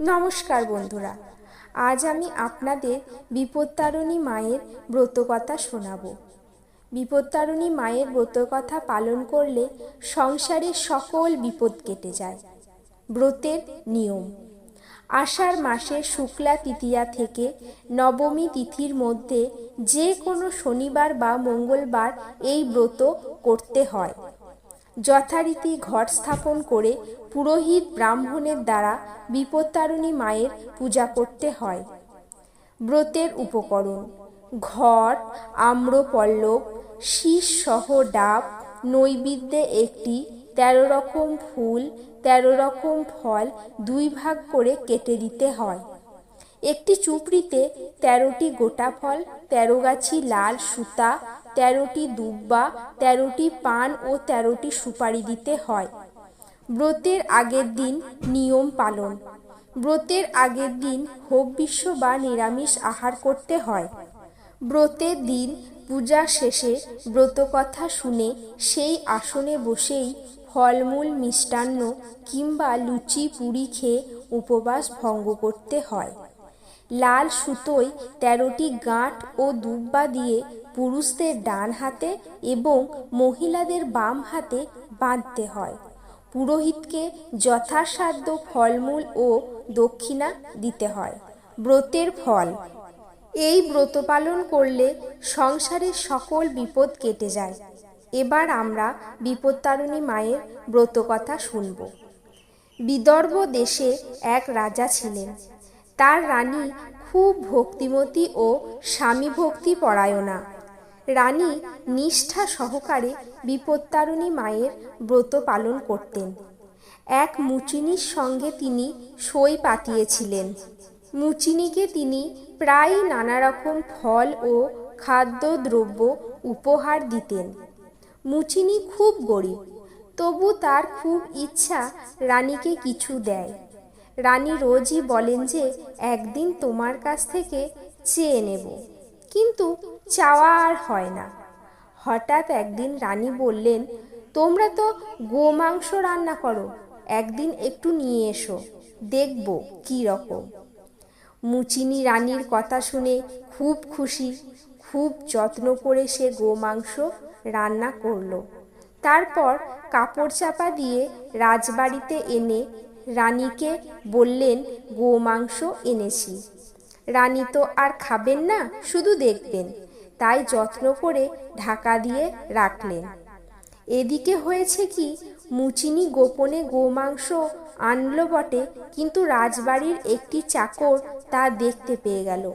নমস্কার বন্ধুরা, আজ আমি আপনাদের বিপত্তারিণী মায়ের ব্রতকথা শোনাব। বিপত্তারিণী মায়ের ব্রতকথা পালন করলে সংসারের সকল বিপদ কেটে যায়। ব্রতের নিয়ম, আষাঢ় মাসের শুক্লা তৃতীয়া থেকে নবমী তিথির মধ্যে যে কোনো শনিবার বা মঙ্গলবার এই ব্রত করতে হয়। যথারীতি ঘট স্থাপন করে পুরোহিত ব্রাহ্মণের দ্বারা বিপত্তারিণী মায়ের পূজা করতে হয়। ব্রতের উপকরণ, ঘট, আম্রপল্লব, শীষ সহ ডাব, নৈবেদ্যে একটি তেরো রকম ফুল, তেরো রকম ফল দুই ভাগ করে কেটে দিতে হয়। একটি চুপড়িতে তেরোটি গোটা ফল, তেরো গাছি লাল সুতা তেরোটি দুব্বা, তেরোটি পান ও তেরোটি সুপারি দিতে হয়। ব্রতের আগের দিন নিয়ম পালন। ব্রতের আগের দিন হোক বিশ্ব বা নিরামিষ আহার করতে হয়। ব্রতের দিন পূজা শেষে ব্রতকথা শুনে সেই আসনে বসেই ফলমূল, মিষ্টান্ন কিংবা লুচি, পুরি খেয়ে উপবাস ভঙ্গ করতে হয়। লাল সুতোয় তেরোটি গাঁট ও দুব্বা দিয়ে পুরুষদের ডান হাতে এবং মহিলাদের বাম হাতে বাঁধতে হয়। পুরোহিতকে যথাসাধ্য ফলমূল ও দক্ষিণা দিতে হয়। ব্রতের ফল। এই ব্রত পালন করলে সংসারের সকল বিপদ কেটে যায়। এবার আমরা বিপত্তারিণী মায়ের ব্রতকথা শুনব। বিদর্ভ দেশে এক রাজা ছিলেন। তার রানী খুব ভক্তিমতী ও স্বামী ভক্তি পরায়ণা। রানী নিষ্ঠা সহকারে বিপত্তারণী মায়ের ব্রত পালন করতেন। এক মুচিনির সঙ্গে তিনি সই পাতিয়েছিলেন। মুচিনিকে তিনি প্রায় নানা রকম ফল ও খাদ্যদ্রব্য উপহার দিতেন। মুচিনি খুব গরিব, তবু তার খুব ইচ্ছা রানীকে কিছু দেয়। রানী রোজই বলেন যে, একদিন তোমার কাছ থেকে চেয়ে নেব। কিন্তু চাওয়া আর হয় না। হঠাৎ একদিন রানী বললেন, তোমরা তো গোমাংস রান্না করো, একদিন একটু নিয়ে এসো, দেখব কি রকম। মুচিনি রানীর কথা শুনে খুব খুশি, খুব যত্ন করে সে গোমাংস রান্না করল। তারপর কাপড় চাপা দিয়ে রাজবাড়িতে এনে রানীকে বললেন গোমাংস এনেছি। রানী তো আর খাবেন না, শুধু দেখবেন। তাই যত্ন করে ঢাকা দিয়ে রাখলেন। এদিকে হয়েছে কি, মুচিনি গোপনে গোমাংস আনলো বটে, কিন্তু রাজবাড়ির একটি চাকর তা দেখতে পেয়ে গেল।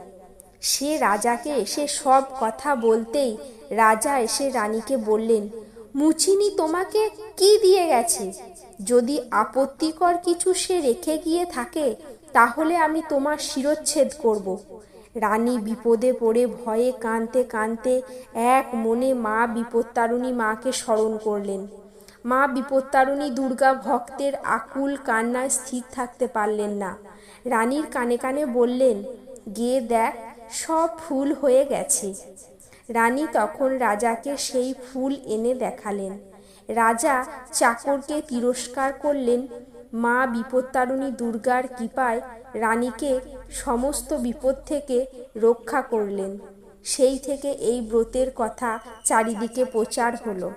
সে রাজাকে এসে সব কথা বলতেই রাজা এসে রানীকে বললেন মুচিনি তোমাকে কি দিয়ে গেছে? যদি আপত্তিকর কিছু সে রেখে গিয়ে থাকে, তাহলে আমি তোমার শিরচ্ছেদ করব। রানী বিপদে পড়ে ভয়ে কাঁদতে কাঁদতে এক মনে মা বিপত্তারুণী মাকে স্মরণ করলেন। মা বিপত্তারুণী দুর্গা ভক্তের আকুল কান্নায় স্থির থাকতে পারলেন না। রানীর কানে কানে বললেন, গিয়ে দেখ, সব ফুল হয়ে গেছে। রানী তখন রাজাকে সেই ফুল এনে দেখালেন। রাজা চাকরকে তিরস্কার করলেন। মা বিপত্তারুণী দুর্গার কৃপায় রানীকে সমস্ত বিপদ থেকে রক্ষা করলেন। সেই থেকে এই ব্রতের কথা চারিদিকে প্রচার হলো।